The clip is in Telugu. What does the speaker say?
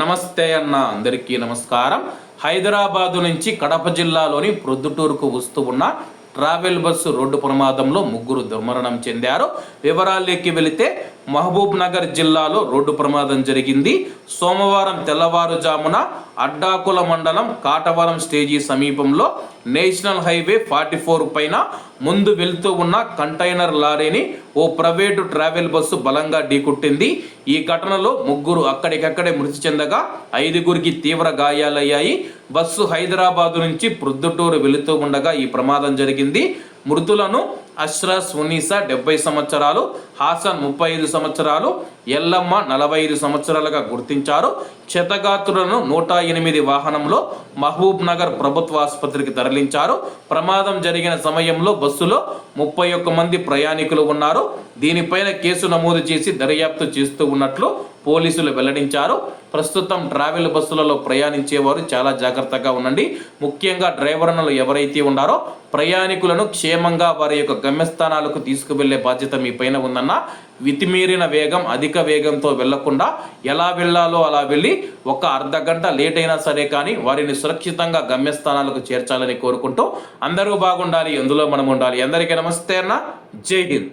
నమస్తే అన్న అందరికీ నమస్కారం. హైదరాబాదు నుంచి కడప జిల్లాలోని ప్రొద్దుటూరుకు వస్తూ ఉన్న ట్రావెల్ బస్సు రోడ్డు ప్రమాదంలో ముగ్గురు దుర్మరణం చెందారు. వివరాల్లోకి వెళితే మహబూబ్ నగర్ జిల్లాలో రోడ్డు ప్రమాదం జరిగింది. సోమవారం తెల్లవారుజామున అడ్డాకుల మండలం కాటవరం స్టేజీ సమీపంలో నేషనల్ హైవే ఫార్టీ ఫోర్ పైన ముందు వెళ్తూ ఉన్న కంటైనర్ లారీని ఓ ప్రైవేటు ట్రావెల్ బస్సు బలంగా ఢీకొట్టింది. ఈ ఘటనలో ముగ్గురు అక్కడికక్కడే మృతి చెందగా ఐదుగురికి తీవ్ర గాయాలయ్యాయి. బస్సు హైదరాబాదు నుంచి ప్రొద్దుటూరు వెళుతూ ఉండగా ఈ ప్రమాదం జరిగింది. మృతులను అష్రస్ ఉన్నీసా డెబ్బై సంవత్సరాలు హాసన్ ముప్పై ఐదు సంవత్సరాలు ఎల్లమ్మ నలభై ఐదు సంవత్సరాలుగా గుర్తించారు. క్షతగాత్రులను నూట ఎనిమిది వాహనంలో మహబూబ్ నగర్ ప్రభుత్వ ఆసుపత్రికి తరలించారు. ప్రమాదం జరిగిన సమయంలో బస్సులో ముప్పై ఒక్క మంది ప్రయాణికులు ఉన్నారు. దీనిపైన కేసు నమోదు చేసి దర్యాప్తు చేస్తూ ఉన్నట్లు పోలీసులు వెల్లడించారు. ప్రస్తుతం ట్రావెల్ బస్సులలో ప్రయాణించేవారు చాలా జాగ్రత్తగా ఉండండి. ముఖ్యంగా డ్రైవర్లను ఎవరైతే ఉన్నారో ప్రయాణికులను క్షేమంగా వారి యొక్క గమ్యస్థానాలకు తీసుకువెళ్ళే బాధ్యత మీ పైన ఉందన్న వితిమీరిన వేగం అధిక వేగంతో వెళ్ళకుండా ఎలా వెళ్ళాలో అలా వెళ్ళి ఒక అర్ధ గంట లేట్ అయినా సరే కానీ వారిని సురక్షితంగా గమ్యస్థానాలకు చేర్చాలని కోరుకుంటూ అందరూ బాగుండాలి ఎందులో మనం ఉండాలి. అందరికీ నమస్తే అన్న. జై హింద్.